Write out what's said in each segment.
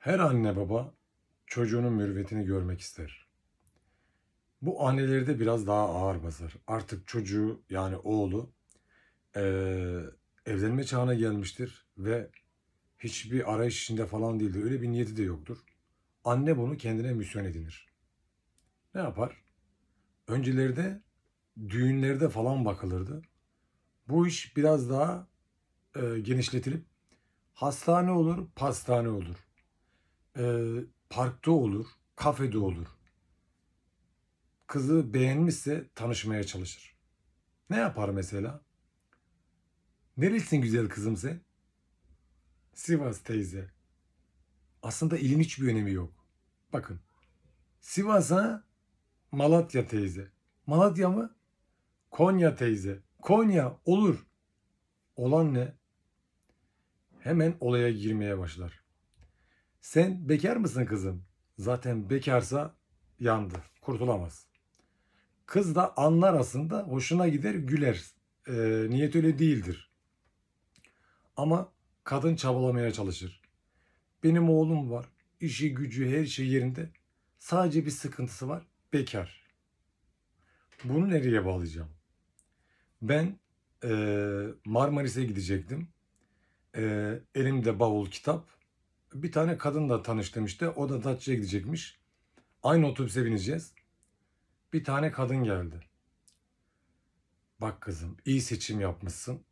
Her anne baba çocuğunun mürüvvetini görmek ister. Bu anneleri de biraz daha ağır basar. Artık çocuğu yani oğlu eee, evlenme çağına gelmiştir ve hiçbir arayış içinde falan değildir. Öyle bir niyeti de yoktur. Anne bunu kendine misyon edinir. Ne yapar? Öncelerde düğünlerde falan bakılırdı. Bu iş biraz daha eee, genişletilip hastane olur, pastane olur. Eee, parkta olur, kafede olur. Kızı beğenmişse tanışmaya çalışır. Ne yapar mesela? Nerelisin güzel kızım sen? Sivas teyze. Aslında ilin hiçbir önemi yok. Bakın. Sivas'a Malatya teyze. Malatya mı? Konya teyze. Konya olur. Olan ne? Hemen olaya girmeye başlar. Sen bekar mısın kızım? Zaten bekarsa yandı. Kurtulamaz. Kız da anlar aslında hoşuna gider güler. Ee, niyet öyle değildir. Ama kadın çabalamaya çalışır. Benim oğlum var. İşi gücü her şey yerinde. Sadece bir sıkıntısı var. Bekar. Bunu nereye bağlayacağım? Ben eee, Marmaris'e gidecektim. Eee, elimde bavul kitap. Bir tane kadınla tanıştım işte. O da Datça'ya gidecekmiş. Aynı otobüse bineceğiz. Bir tane kadın geldi. Bak kızım iyi seçim yapmışsın.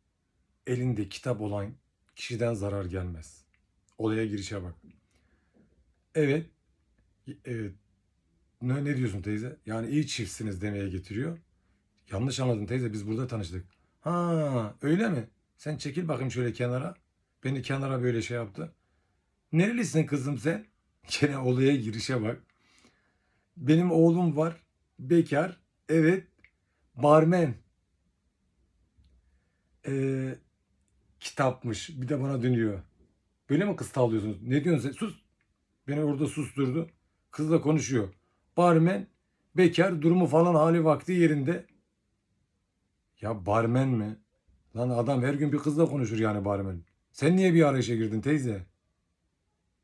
Elinde kitap olan kişiden zarar gelmez. Olaya girişe bak. Evet. Evet. Ne, ne diyorsun teyze? Yani iyi çiftsiniz demeye getiriyor. Yanlış anladın teyze biz burada tanıştık. Ha öyle mi? Sen çekil bakayım şöyle kenara. Beni kenara böyle şey yaptı. Nerelisin kızım sen? Gene olaya girişe bak. Benim oğlum var. Bekar. Evet. Barmen. Ee, kitapmış. Bir de bana dönüyor. Böyle mi kız tavlıyorsunuz? Ne diyorsun sen? Sus. Beni orada susturdu. Kızla konuşuyor. Barmen, bekar, durumu falan hali vakti yerinde. Ya barmen mi? Lan adam her gün bir kızla konuşur yani barmen. Sen niye bir arayışa girdin teyze?